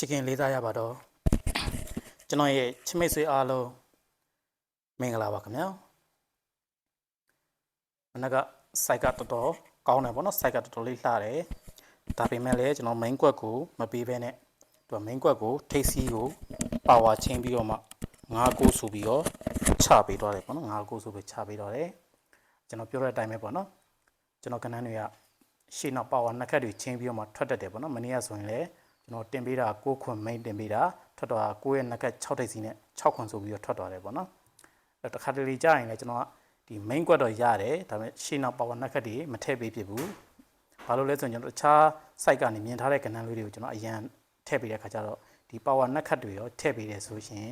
ချစ်ခင်လေးစားရပါတော့ကျွန်တော်ရဲ့ချစ်မိတ်ဆွေအားလုံးမင်္ဂလာပါခင်ဗျာမနက်ကစိုက်ကတော်တော်ကောင်းတယ်ပေါ့နော်စိုက်ကတော်တော်လေးလှတယ်ဒါပေမဲ့လည်းကျွန်တော် main ကွက်ကိုမပေးဘဲနဲ့သူက main ကွက်ကိုထိတ်စီးကိုပါဝါချင်းပြီးတော့မှငါးကိုဆိုပြီးတော့ချပေးတော့တယ်ပေါ့နော်ငါးကိုဆိုပြီးချပေးတော့တယ်ကျွန်တော်ပြောတဲ့အတိုင်းပဲပေါ့နော်ကျွန်တော်ကဏ္ဍတွေကရှေ့နောက်ပါဝါနှစ်ခက်တွေချင်းပြီးတော့မှထွက်တတ်တယ်ပေါ့နော်မနေ့ကဆိုရင်လည်း ကျွန်တော်တင်ပေးတာ6ခွန် main တင်ပေးတာထွက်တော့9ရဲ့နှစ်ခက်6ထိပ်စီနဲ့6ခွန်ဆိုပြီးတော့ထွက်သွားတယ်ပေါ့နော်အဲ့တစ်ခါတလေကြာရင်လည်းကျွန်တော်ကဒီ main ကွက်တော့ရတယ်ဒါပေမဲ့ရှေ့နောက် power နှက်ခက်တွေမထည့်ပေးဖြစ်ဘူးဘာလို့လဲဆိုရင်ကျွန်တော်တခြား site ကနေမြင်ထားတဲ့ကဏ္ဍလေးတွေကိုကျွန်တော်အရင်ထည့်ပေးတဲ့ခါကျတော့ဒီ power နှက်ခက်တွေရောထည့်ပေးတယ်ဆိုရှင်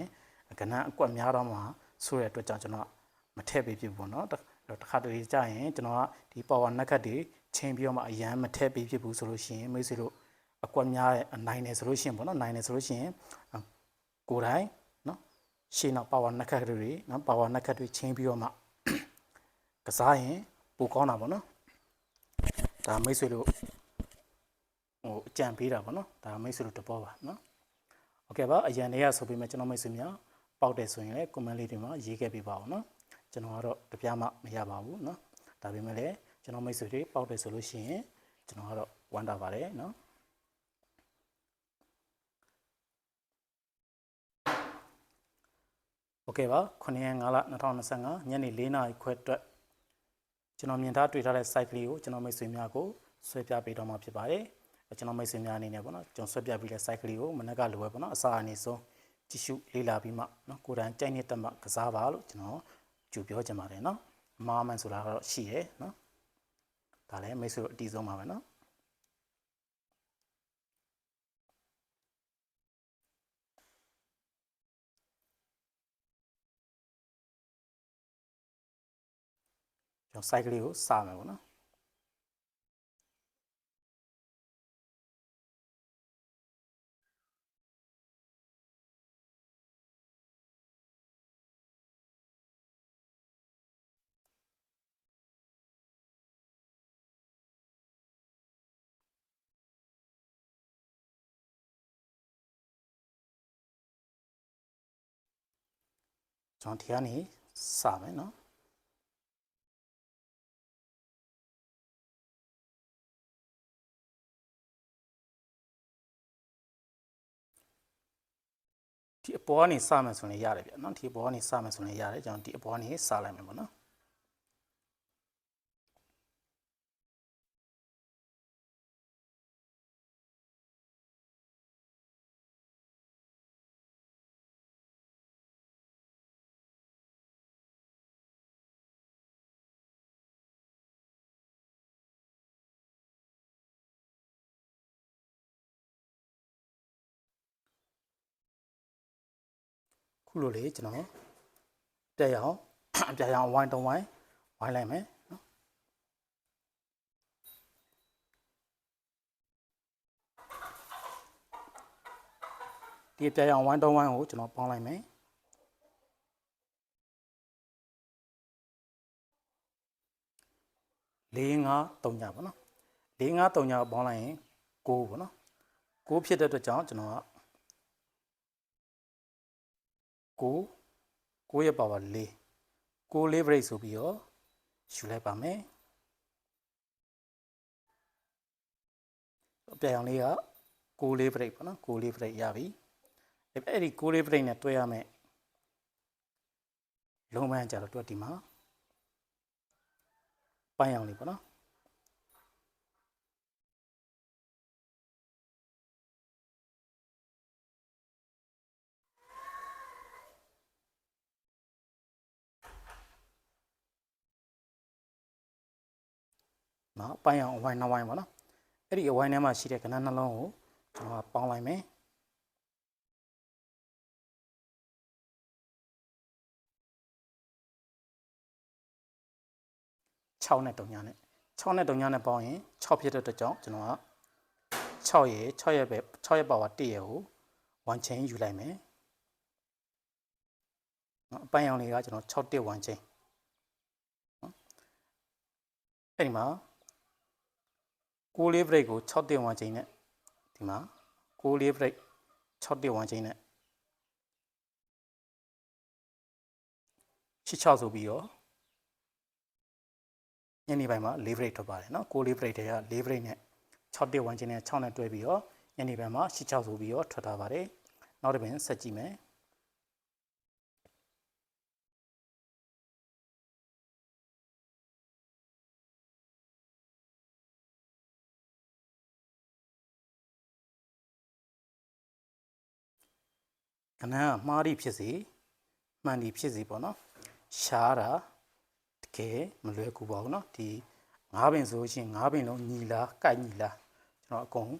ကဏ္ဍအကွက်များတော့မှဆိုတဲ့အတွက်ကြောင့်ကျွန်တော်မထည့်ပေးဖြစ်ဘူးပေါ့နော်တစ်ခါတလေကြာရင်ကျွန်တော်ကဒီ power နှက်ခက်တွေချင်းပြီးတော့မှအရင်မထည့်ပေးဖြစ်ဘူးဆိုလို့ရှိရင်မိတ်ဆွေတို့ အကွက်များတဲ့အနိုင်တယ်ဆိုလို့ရှိရင်ပေါ့နော်နိုင်တယ်ဆိုလို့ရှိရင်ကိုယ်တိုင်နော် ရှေ့နောက်ပါဝါနှစ်ခက်တွေနော်ပါဝါနှစ်ခက်တွေချင်းပြီးတော့မှကစားရင်ပိုကောင်းတာပေါ့နော်ဒါမိတ်ဆွေတို့ဟိုအကြံပေးတာပေါ့နော်ဒါမိတ်ဆွေတို့တဘောပါနော်โอเคပါအရန်တွေကဆိုပြီးမှကျွန်တော်မိတ်ဆွေများပေါက်တယ်ဆိုရင်လည်း comment လေးတွေမှာရေးခဲ့ပေးပါအောင်နော်ကျွန်တော်ကတော့တပြားမှမရပါဘူးနော်ဒါပေမဲ့လည်းကျွန်တော်မိတ်ဆွေတွေပေါက်တယ်ဆိုလို့ရှိရင်ကျွန်တော်ကတော့ဝမ်းတာပါတယ်နော် โอเคပါ9ရက်5လ2025ညနေ4နာရီခွဲအတွက်ကျွန်တော်မြင်ထားတွေ့ထားတဲ့ site ကလေးကိုကျွန်တော်မိတ်ဆွေများကိုဆွဲပြပေးတော့မှာဖြစ်ပါတယ်ကျွန်တော်မိတ်ဆွေများအနေနဲ့ပေါ့နော်ကျွန်တော်ဆွဲပြပေးတဲ့ site ကလေးကိုမနက်ကလိုပဲပေါ့နော်အစာအနေဆုံးကြည့်ရှုလေ့လာပြီးမှနော်ကိုယ်တိုင်ကြိုက်နေတဲ့မှကစားပါလို့ကျွန်တော်ကြိုပြောချင်ပါတယ်နော်အမှားမှန်ဆိုတာကတော့ရှိတယ်နော်ဒါလည်းမိတ်ဆွေတို့အတီးဆုံးပါပဲနော် ကျွန်တော် site ကလေးကိုစမယ်ပေါ့နော်ကျွန်တော်ဒီကနေစမယ်နော် ဒီအပေါ်ကနေစမယ်ဆိုရင်ရတယ်ဗျနော်ဒီအပေါ်ကနေစမယ်ဆိုရင်ရတယ်ကျွန်တော်ဒီအပေါ်ကနေစလိုက်မယ်ပေါ့နော် ခုလိုလေကျွန်တော်တက်ရအောင်အပြာရောင်ဝိုင်းတုံးဝိုင်းဝိုင်းလိုက်မယ်နော်ဒီအပြာရောင်ဝိုင်းတုံးဝိုင်းကိုကျွန်တော်ပေါင်းလိုက်မယ်၄၅၃ညပေါ့နော်၄၅၃ညပေါင်းလိုက်ရင်9ပေါ့နော်9ဖြစ်တဲ့အတွက်ကြောင့်ကျွန်တော်က ကိုကိုရဲ့ပါဝါ၄ကိုလေး break ဆိုပြီးတော့ယူလိုက်ပါမယ်အပြာရောင်လေးကကိုလေး break ပေါ့နော်ကိုလေး break ရပြီအဲ့ဒီကိုလေး break နဲ့တွဲရမယ်လုံးပန်းကြတော့တွက်ဒီမှာပန်းရောင်လေးပေါ့နော် နော်ပန်းရောင်အဝိုင်းနှဝိုင်းပေါ့နော်အဲ့ဒီအဝိုင်းထဲမှာရှိတဲ့ကဏ္ဍနှလုံးကိုကျွန်တော်ကပေါင်းလိုက်မယ်6နဲ့3ညနဲ့6နဲ့3ညနဲ့ပေါင်းရင်6ဖြစ်တဲ့အတွက်ကြောင့်ကျွန်တော်က6ရဲ့6ရဲ့ပဲ6ရဲ့ပါဝါ1ရဲ့ကို1 chain ယူလိုက်မယ်နော်အပန်းရောင်လေးကကျွန်တော်6 1 1 chain နော်အဲ့ဒီမှာ 6လေး break ကို6တင်1ချိန်နဲ့ဒီမှာ6လေး break 6တင်1ချိန်နဲ့66ဆိုပြီးတော့ညနေပိုင်းမှာ၄ break ထွက်ပါတယ်နော်6လေး break တွေက၄ break နဲ့6တင်1ချိန်နဲ့6နဲ့တွဲပြီးတော့ညနေပိုင်းမှာ66ဆိုပြီးတော့ထွက်ထားပါတယ်နောက်တစ်ပင်ဆက်ကြည့်မယ် ကနန်းကမှားသည့်ဖြစ်စီမှန်သည့်ဖြစ်စီပေါ့နော်ရှားတာတကယ်မလွယ်ကူပါဘူးเนาะဒီငါးပင်ဆိုလို့ရှိရင်ငါးပင်လုံးညီလားကိုက်ညီလားကျွန်တော်အကုန်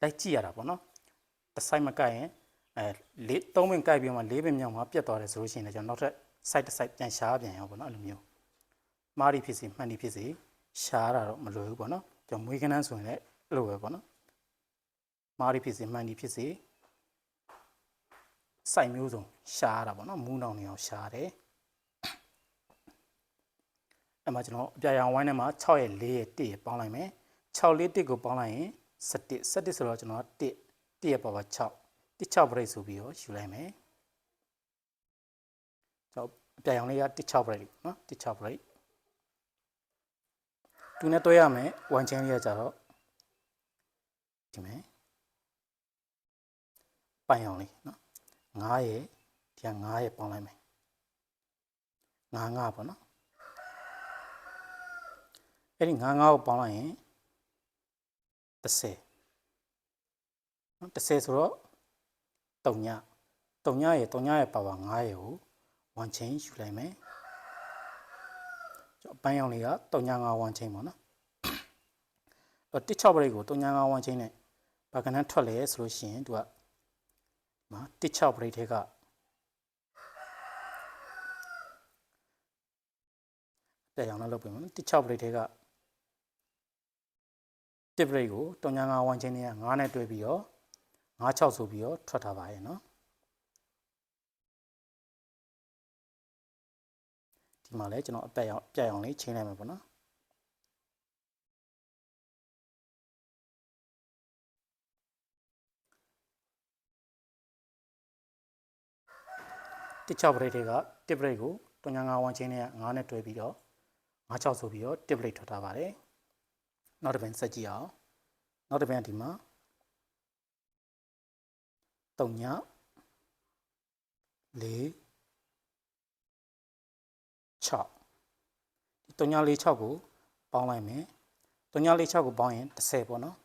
လိုက်ကြည့်ရတာပေါ့နော်တစ်ဆိုင်မကိုက်ရင်အဲလေးသုံးပင်ကိုက်ပြီးမှလေးပင်မြောက်မှာပြတ်သွားတယ်ဆိုလို့ရှိရင်လည်းကျွန်တော်နောက်ထပ် site တစ် site ပြန်ရှားပြန်ရအောင်ပေါ့နော်အဲ့လိုမျိုးမှားသည့်ဖြစ်စီမှန်သည့်ဖြစ်စီရှားတာတော့မလွယ်ဘူးပေါ့နော်ကျွန်တော်မွေးကနန်းဆိုရင်လည်းအဲ့လိုပဲပေါ့နော်မှားသည့်ဖြစ်စီမှန်သည့်ဖြစ်စီ စိုက်မျိုးစုံရှားတာပေါ့နော်မူးနောင်နေအောင်ရှားတယ်အဲ့မှာကျွန်တော်အပြာရောင်ဝိုင်းထဲမှာ6ရဲ့4ရဲ့1ရဲ့ပေါင်းလိုက်မယ်6လေး1ကိုပေါင်းလိုက်ရင်17 17ဆိုတော့ကျွန်တော်1 1ရဲ့ပါပါ6 1 6 break ဆိုပြီးတော့ယူလိုက်မယ်ကျွန်တော်အပြာရောင်လေးက1 6 break နော်1 6 break သူနဲ့တွဲရမယ်1 chain လေးကကြတော့ဒီမယ်ပိုင်အောင်လေးနော် 9ရဲ့ဒီက9ရဲ့ပေါင်းလိုက်မယ်9 9ပေါ့နော်အဲ့ဒီ9 9ကိုပေါင်းလိုက်ရင်30နော်30ဆိုတော့3ည3ညရဲ့3ညရဲ့ပါဝါ9ရဲ့ကို1 chain ယူလိုက်မယ်ကျွန်တော်ပန်းရောင်လေးက3ည9 1 chain ပေါ့နော်အဲ့တစ်6ပရိတ်ကို3ည9 1 chain နဲ့ဘာကနန်းထွက်လဲဆိုလို့ရှိရင်သူက နော်တစ်ချောက်ပရိတ်ထဲကတက်အောင်လည်းလုပ်ပေးမယ်တစ်ချောက်ပရိတ်ထဲကတစ်ပရိတ်ကိုတုံညာငါဝိုင်းချင်းတွေက9နဲ့တွဲပြီးတော့96ဆိုပြီးတော့ထွက်ထားပါရဲ့နော်ဒီမှာလဲကျွန်တော်အပက်အောင်ပြက်အောင်လေးချိန်လိုက်မယ်ပေါ့နော် တစ်6 break တွေက1 break ကို395ဝန်းချင်းနဲ့9နဲ့တွဲပြီးတော့96ဆိုပြီးတော့1 break ထွက်ထားပါတယ်နောက်တစ်ပင်ဆက်ကြည့်အောင်နောက်တစ်ပင်ဒီမှာ3ည4 6ဒီ3ည4 6ကိုပေါင်းလိုက်မယ်3ည4 6ကိုပေါင်းရင်30ပေါ့နော်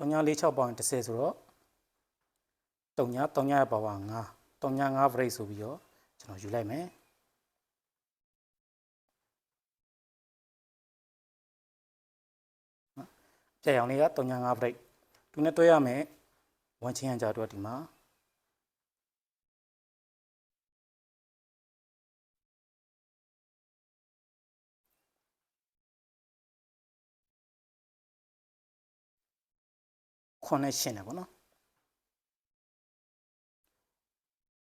3946ပေါင်း30ဆိုတော့3ည3ညရဲ့ပါဝါ9 3ည5 break ဆိုပြီးတော့ကျွန်တော်ယူလိုက်မယ်ပြည့်အောင်လေးက3ည5 break သူနဲ့တွဲရမယ်1ချင်းအကြတော့ဒီမှာ ခွန်နဲ့ရှင်းတယ်ပေါ့နော်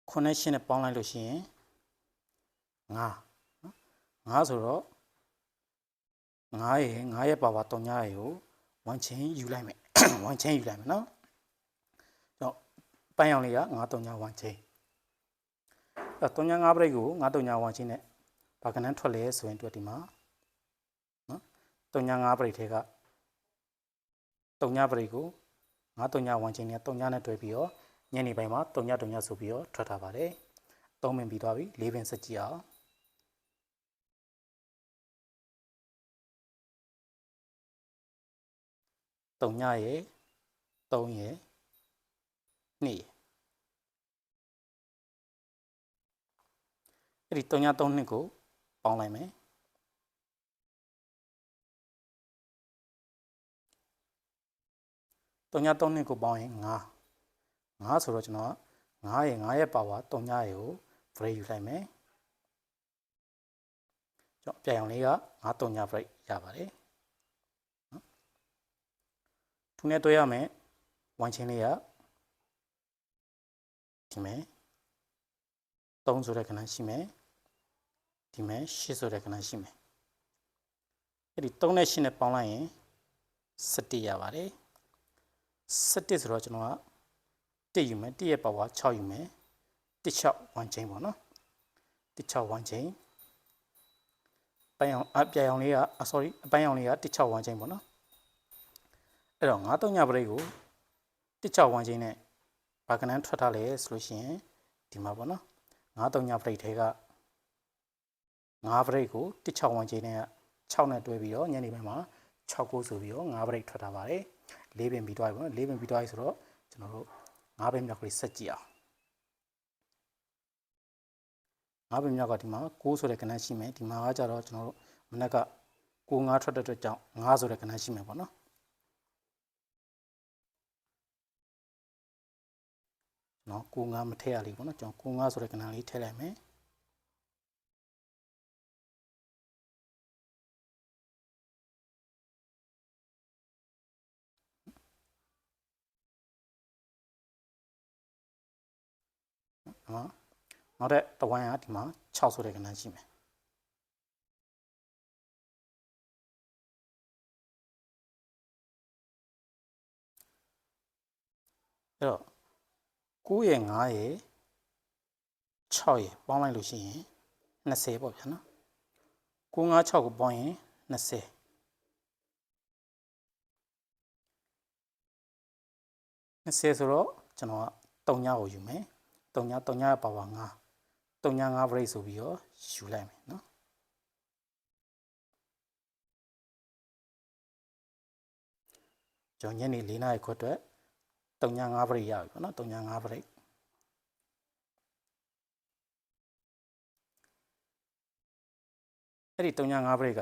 ခွန်နဲ့ရှင်းနဲ့ပေါင်းလိုက်လို့ရှိရင်9နော်9ဆိုတော့9ရဲ့9ရဲ့ပါဝါ3ညရဲ့ကို1ချင်းယူလိုက်မယ်1ချင်းယူလိုက်မယ်နော်တော့ပန်းရောင်လေးက9 3ည1ချင်းအဲ့3ည5 break ကို9 3ည1ချင်းနဲ့ဘာကနန်းထွက်လဲဆိုရင်တွေ့ဒီမှာနော်3ည5 break ထဲက3ည break ကို 9 3ည1ချင်းနဲ့3ညနဲ့တွဲပြီးတော့ညနေပိုင်းမှာ3ည3ညဆိုပြီးတော့ထွက်ထားပါတယ်3ပင်ပြီးသွားပြီ4ပင်ဆက်ကြည့်အောင်3ညရဲ့3ရဲ့2ရဲ့အဲ့ဒီ3ည3နှစ်ကိုပေါင်းလိုက်မယ် 3ည3နှစ်ကိုပေါင်းရင်9 9ဆိုတော့ကျွန်တော်9ရဲ့9ရဲ့ပါဝါ3ညရဲ့ကို break ယူလိုက်မယ်ကျွန်တော်ပြန်အောင်လေးက9 3ည break ရပါတယ်နော်သူနဲ့တွဲရမယ်ဝမ်ချင်းလေးကဒီမဲ့3ဆိုတဲ့ခဏရှိမယ်ဒီမဲ့8ဆိုတဲ့ခဏရှိမယ်အဲ့ဒီ3နဲ့8နဲ့ပေါင်းလိုက်ရင်17ရပါတယ် 17ဆိုတော့ကျွန်တော်က1ယူမယ်1ရဲ့ power 6ယူမယ်16 1 chain ပေါ့နော်16 1 chain ပိုင်းအောင်အပြအောင်လေးက sorry အပိုင်းအောင်လေးက16 1 chain ပေါ့နော်အဲ့တော့9 3ညပရိတ်ကို16 1 chain နဲ့ဘာကနန်းထွက်ထားလဲဆိုလို့ရှိရင်ဒီမှာပေါ့နော်9 3ညပရိတ်ထဲက9ပရိတ်ကို16 1 chain နဲ့6နဲ့တွဲပြီးတော့ညနေပိုင်းမှာ6ကိုဆိုပြီးတော့9ပရိတ်ထွက်ထားပါတယ် ၄ပင်ပြီးသွားပြီပေါ့နော်၄ပင်ပြီးသွားပြီဆိုတော့ကျွန်တော်တို့9ပင်မြောက်ကလေးဆက်ကြည့်အောင်9ပင်မြောက်ကဒီမှာ6ဆိုတဲ့ကဏ္ဍရှိမယ်ဒီမှာကကြတော့ကျွန်တော်တို့မနက်က6 5ထွက်တဲ့အတွက်ကြောင့်9ဆိုတဲ့ကဏ္ဍရှိမယ်ပေါ့နော်နော်6 5မထည့်ရလိမ့်ပေါ့နော်ကျွန်တော်6 5ဆိုတဲ့ကဏ္ဍလေးထည့်လိုက်မယ် နော်နောက်တဲ့တဝိုင်းကဒီမှာ6ဆိုတဲ့ကဏ္ဍရှိမယ်အဲ့တော့9ရဲ့9ရဲ့6ရဲ့ပေါင်းလိုက်လို့ရှိရင်20ပေါ့ဗျာနော်9 5 6ကိုပေါင်းရင်20 20ဆိုတော့ကျွန်တော်က3ညကိုယူမယ် 3ည3ညရဲ့ပါဝါ9 3ည5 break ဆိုပြီးတော့ယူလိုက်မယ်နော်ကျွန်တော်ညနေ4နာရီခွက်အတွက်3ည5 break ရပြီပေါ့နော်3ည5 break အဲ့ဒီ3ည5 break က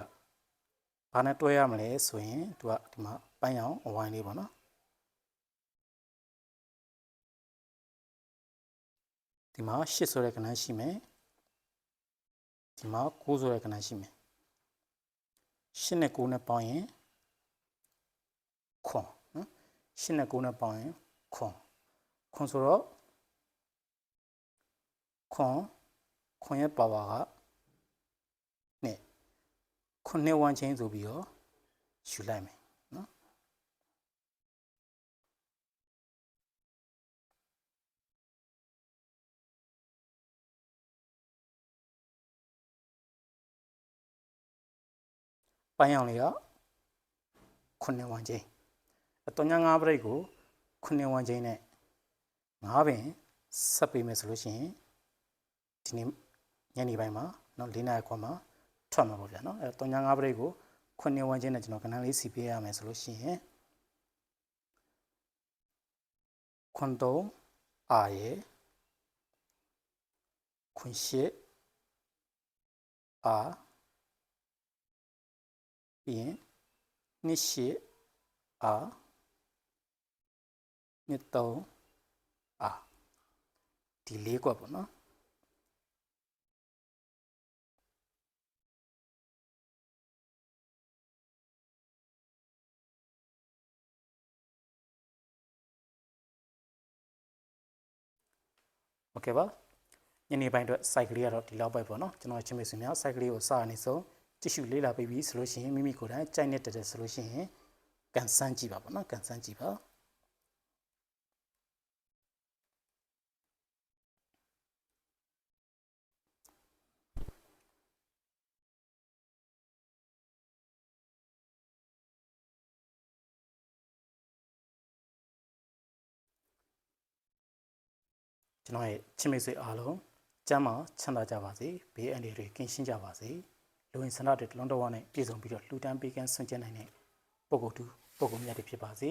ဘာနဲ့တွဲရမလဲဆိုရင်သူကဒီမှာပိုင်းအောင်အဝိုင်းလေးပေါ့နော် ဒီမှာ8ဆိုတဲ့ကဏ္ဍရှိမယ်ဒီမှာ9ဆိုတဲ့ကဏ္ဍရှိမယ်8နဲ့9နဲ့ပေါင်းရင်ခွန်နော်8နဲ့9နဲ့ပေါင်းရင်ခွန်ခွန်ဆိုတော့ခွန်ခွန်ရဲ့ပါဝါကနဲ့ခွန်နဲ့1 chain ဆိုပြီးတော့ယူလိုက်မယ် ပိုင်းအောင်လေးက9ဝန်းချင်းအတော့ညာ9ပရိတ်ကို9ဝန်းချင်းနဲ့9ပင်ဆက်ပေးမယ်ဆိုလို့ရှိရင်ဒီနေ့ညနေပိုင်းမှာเนาะ၄နာရီခွန်မှာထွက်မှာပေါ့ဗျာเนาะအဲတော့ညာ9ပရိတ်ကို9ဝန်းချင်းနဲ့ကျွန်တော်ကဏ္ဍလေးစီပေးရမယ်ဆိုလို့ရှိရင်ခွန်တော့အာရေခွန်ရှိအာ ပြီးရင်နှစ်ရှိအာနှစ်သုံးအာဒီလေးကွက်ပေါ့နော်โอเคပါညနေပိုင်းအတွက် site ကလေးကတော့ဒီလောက်ပဲပေါ့နော်ကျွန်တော်ချင်းမေဆွေများ site ကလေးကိုစရနေဆုံး ကြည့်ရှုလေ့လာပြီးပြီဆိုလို့ရှိရင်မိမိကိုယ်တိုင်ကြိုက်နေတယ်ဆိုလို့ရှိရင်ကန်ဆန်းကြည့်ပါပေါ့နော်ကန်ဆန်းကြည့်ပါကျွန်တော်ရဲ့ချစ်မိတ်ဆွေအားလုံးကျမ်းမာချမ်းသာကြပါစေဘေးအန္တရာယ်တွေကင်းရှင်းကြပါစေ လူဝင်ဆန္ဒတွေတလုံးတော်ဝါနဲ့ပြည့်စုံပြီးတော့လှူဒန်းပေးကမ်းဆွန့်ကျင်နိုင်တဲ့ပုဂ္ဂိုလ်တူပုဂ္ဂိုလ်မြတ်တွေဖြစ်ပါစေ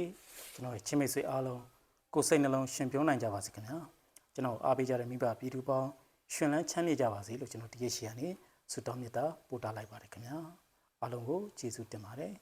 ကျွန်တော်ရဲ့ချစ်မိတ်ဆွေအားလုံးကိုယ်စိတ်နှလုံးရှင်ပြုံးနိုင်ကြပါစေခင်ဗျာကျွန်တော်အားပေးကြတဲ့မိဘပြည်သူပေါင်းရှင်လန်းချမ်းမြေ့ကြပါစေလို့ကျွန်တော်တကယ်ရှိရနေဆုတောင်းမေတ္တာပို့တာလိုက်ပါတယ်ခင်ဗျာအားလုံးကိုကျေးဇူးတင်ပါတယ်